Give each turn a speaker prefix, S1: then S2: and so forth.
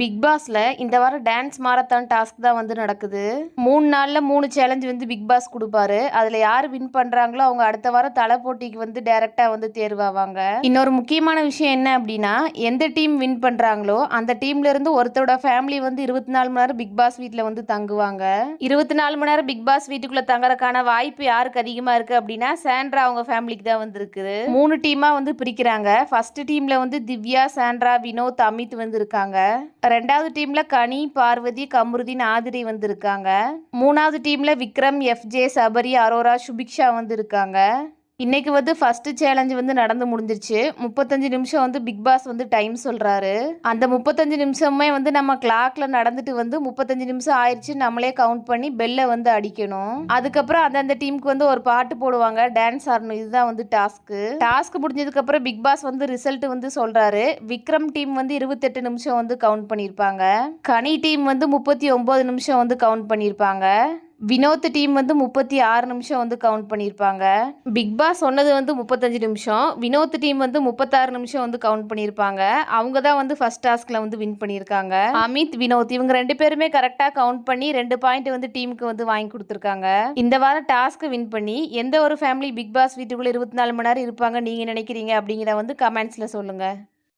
S1: Big பாஸ்ல இந்த வாரம் டான்ஸ் மாரத்தான் டாஸ்க் தான் வந்து நடக்குது. மூணு நாள்ல மூணு சேலஞ்ச் வந்து பிக் பாஸ் கொடுப்பாரு. அதுல யார் வின் பண்றாங்களோ அவங்க அடுத்த வாரம் தலை போட்டிக்கு வந்து டைரக்டா வந்து தேர்வாவாங்க. இன்னொரு முக்கியமான விஷயம் என்ன அப்படின்னா எந்த டீம் வின் பண்றாங்களோ அந்த டீம்ல இருந்து ஒருத்தரோட ஃபேமிலி வந்து இருபத்தி நாலு மணி நேரம் பிக் பாஸ் வீட்டுல வந்து தங்குவாங்க. இருபத்தி நாலு மணி நேரம் பிக் பாஸ் வீட்டுக்குள்ள தங்கறதுக்கான வாய்ப்பு யாருக்கு அதிகமா இருக்கு அப்படின்னா சாண்ட்ரா அவங்க ஃபேமிலிக்கு தான் வந்து இருக்குது மூணு டீமா வந்து பிரிக்கிறாங்க. ஃபர்ஸ்ட் டீம்ல வந்து திவ்யா சாண்ட்ரா வினோத் அமித் வந்து இருக்காங்க. ரெண்டாவது டீம்ல கனி பார்வதி கமருதீன் ஆதிரி வந்திருக்காங்க. மூணாவது டீம்ல விக்ரம் எஃப்ஜே சபரி அரோரா சுபிக்ஷா வந்திருக்காங்க. இருக்காங்க இன்னைக்கு வந்து ஃபர்ஸ்ட் சேலஞ்ச் வந்து நடந்து முடிஞ்சிருச்சு. முப்பத்தஞ்சு நிமிஷம் வந்து பிக் பாஸ் வந்து டைம் சொல்றாரு. அந்த முப்பத்தஞ்சு நிமிஷமே வந்து நம்ம கிளாக்ல நடந்துட்டு வந்து முப்பத்தஞ்சு நிமிஷம் ஆயிடுச்சு நம்மளே கவுண்ட் பண்ணி பெல்லை வந்து அடிக்கணும். அதுக்கப்புறம் அந்தந்த டீமுக்கு வந்து ஒரு பாட்டு போடுவாங்க. டான்ஸ் ஆடணும். இதுதான் வந்து டாஸ்க்கு டாஸ்க் முடிஞ்சதுக்கு அப்புறம் பிக் பாஸ் வந்து ரிசல்ட் வந்து சொல்றாரு. விக்ரம் டீம் வந்து இருபத்தெட்டு நிமிஷம் வந்து கவுண்ட் பண்ணியிருப்பாங்க. கனி டீம் வந்து முப்பத்தி ஒன்பது நிமிஷம் வந்து கவுண்ட் பண்ணியிருப்பாங்க. வினோத் டீம் வந்து முப்பத்தி ஆறு நிமிஷம் வந்து கவுண்ட் பண்ணியிருப்பாங்க. பிக் பாஸ் சொன்னது வந்து முப்பத்தஞ்சு நிமிஷம். வினோத் டீம் வந்து முப்பத்தாறு நிமிஷம் வந்து கவுண்ட் பண்ணியிருப்பாங்க. அவங்க தான் வந்து ஃபர்ஸ்ட் டாஸ்க்ல வந்து வின் பண்ணியிருக்காங்க. அமித் வினோத் இவங்க ரெண்டு பேருமே கரெக்டாக கவுண்ட் பண்ணி ரெண்டு பாயிண்ட் வந்து டீமுக்கு வந்து வாங்கி கொடுத்துருக்காங்க. இந்த வாரம் டாஸ்க்கு வின் பண்ணி எந்த ஒரு ஃபேமிலி பிக் பாஸ் வீட்டுக்குள்ள இருபத்தி நாலு மணி நேரம் இருப்பாங்க நீங்க நினைக்கிறீங்க அப்படிங்கிறத வந்து கமெண்ட்ஸ்ல சொல்லுங்க.